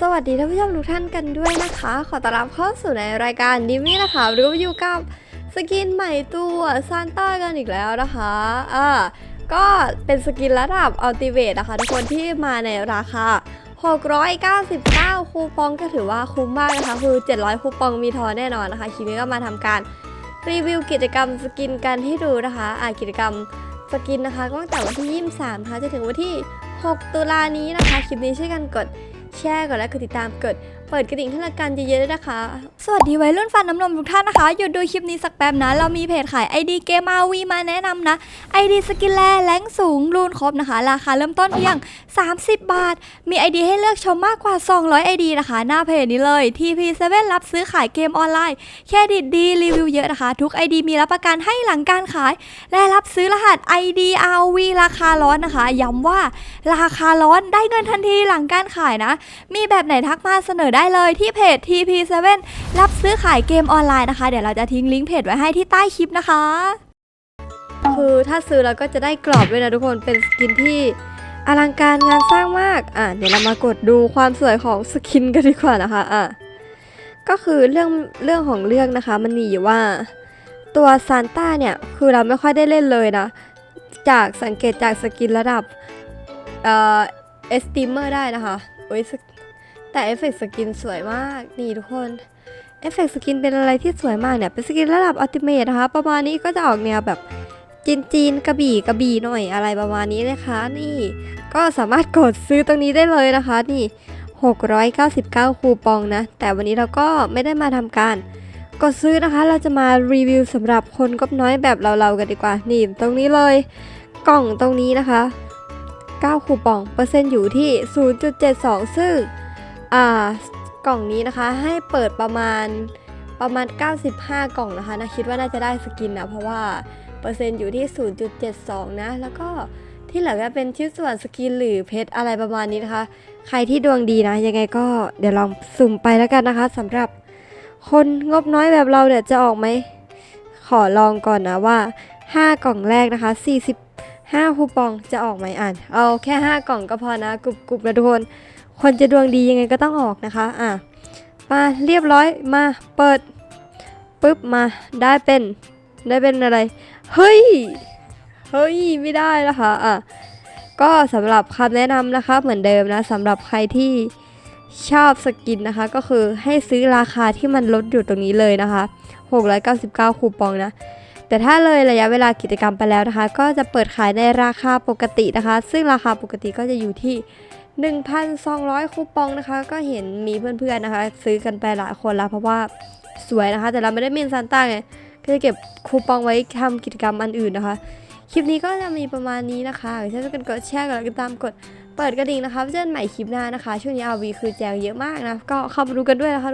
สวัสดีท่านผู้ชมทุกท่านกันด้วยนะคะ ขอต้อนรับเข้าสู่ในรายการดิมี่นะคะหรืออยู่กับสกินใหม่ตัวซานต้ากันอีกแล้วนะคะอ่าก็เป็นสกินระดับอัลติเวทนะคะ ทุกคนที่มาในราคา 699 คูปองก็ถือว่าคุ้มมากนะคะ คือ 700 คูปองมีทอนแน่นอนนะคะ คลิปนี้ก็มาทำการรีวิวกิจกรรมสกินกันให้ดูนะคะอ่ากิจกรรม สกินนะคะก็ตั้งแต่วันที่ 23นะคะจะถึงวันที่ 6 ตุลานี้นะคะ คลิปนี้ช่วยกันกดแชร์ก่อนและกดติดตามกดเปิดกระดิ่งให้รายการเยอะๆด้วยนะคะ สวัสดีวัยรุ่นฟันน้ำนมทุกท่านนะคะ หยุดดูคลิปนี้สักแป๊บนะ เรามีเพจขาย ID เกมอาวีมาแนะนำนะ ID สกินแลแรงสูงรูนครบนะคะ ราคาเริ่มต้นเพียง 30 บาท มี ID ให้เลือกชมมากกว่า 200 ID นะคะ หน้าเพจนี้เลย TP7 รับซื้อขายเกมออนไลน์ เครดิตดีรีวิวเยอะนะคะ ทุก ID มีรับประกันให้หลังการขาย และรับซื้อรหัส ID RV ราคาร้อนนะคะย้ำว่าราคาร้อนได้เงินทันทีหลังการขายนะ มีแบบไหนทักมาเสนอได้ได้เลยที่เพจ TP7 รับซื้อขายเกมออนไลน์นะคะ เดี๋ยวเราจะทิ้งลิงก์เพจไว้ให้ที่ใต้คลิปนะคะ คือถ้าซื้อแล้วก็จะได้กรอบด้วยนะทุกคนเป็นสกินที่อลังการงานสร้างมาก อะ เดี๋ยวเรามากดดูความสวยของสกินกันดีกว่านะคะ อะ ก็คือเรื่องเรื่องของเรื่องนะคะ มันมีอยู่ว่าตัวซานต้าเนี่ย คือเราไม่ค่อยได้เล่นเลยนะ จากสังเกตจากสกินระดับ เอ่อ เอสติเมอร์ได้นะคะ โอ้ยส แต่เอฟเฟกต์สกินสวยมาก นี่ทุกคนเอฟเฟกต์สกินเป็นอะไรที่สวยมากเนี่ย เป็นสกินระดับอัลติเมทนะคะ ประมาณนี้ก็จะออกแนวแบบจีนจีนๆกระบี่กระบี่หน่อยอะไรประมาณนี้นะคะ นี่ก็สามารถกดซื้อตรงนี้ได้เลยนะคะ นี่ 699 คูปองนะ แต่วันนี้เราก็ไม่ได้มาทำการกดซื้อนะคะ เราจะมารีวิวสำหรับคนกบน้อยแบบเราๆกันดีกว่า นี่ตรงนี้เลย กล่องตรงนี้นะคะ 9 คูปอง เปอร์เซ็นต์อยู่ที่ 0.72 ซึ่ง อ่ากล่องนี้นะคะให้เปิดประมาณประมาณ 95 กล่องนะคะนะคิดว่าน่าจะได้สกินนะเพราะว่าเปอร์เซ็นต์อยู่ที่ 0.72 นะ แล้วก็ที่เหลือก็เป็นชิ้นส่วนสกินหรือเพชรอะไรประมาณนี้นะคะ ใครที่ดวงดีนะ ยังไงก็เดี๋ยวลองสุ่มไปแล้วกันนะคะสำหรับคนงบน้อยแบบเราเนี่ยจะออกไหม ขอลองก่อนนะว่า 5 กล่องแรกนะคะ 45คูปองจะออกไหมอ่าน เอาแค่ 5 กล่องก็พอนะกรุบๆนะทุกคน คนจะดวงดียังไงก็ต้องออกนะคะ อะ มาเรียบร้อยมาเปิดปุ๊บมาได้เป็นได้เป็นอะไร เฮ้ย เฮ้ย ไม่ได้นะคะอะก็สำหรับคำแนะนำนะคะเหมือนเดิมนะสำหรับใครที่ชอบสกินนะคะ ก็คือให้ซื้อราคาที่มันลดอยู่ตรงนี้เลยนะคะ 699 คูปองนะ แต่ถ้าเลยระยะเวลากิจกรรมไปแล้วนะคะ ก็จะเปิดขายในราคาปกตินะคะ ซึ่งราคาปกติก็จะอยู่ที่ 1,200 คูปองนะคะ ก็เห็นมีเพื่อนๆนะคะ ซื้อกันไปหลายคนแล้วเพราะว่าสวยนะคะ แต่เราไม่ได้มีซานต้าไงก็จะเก็บคูปองไว้ทำกิจกรรมอันอื่นนะคะ คลิปนี้ก็จะมีประมาณนี้นะคะถ้าจะกันกดแชร์กดติดตามกดเปิดกระดิ่งนะคะเจอกันใหม่คลิปหน้านะคะ ช่วงนี้อาวีคือแจงเยอะมากนะ ก็เข้ามาดูกันด้วยนะคะ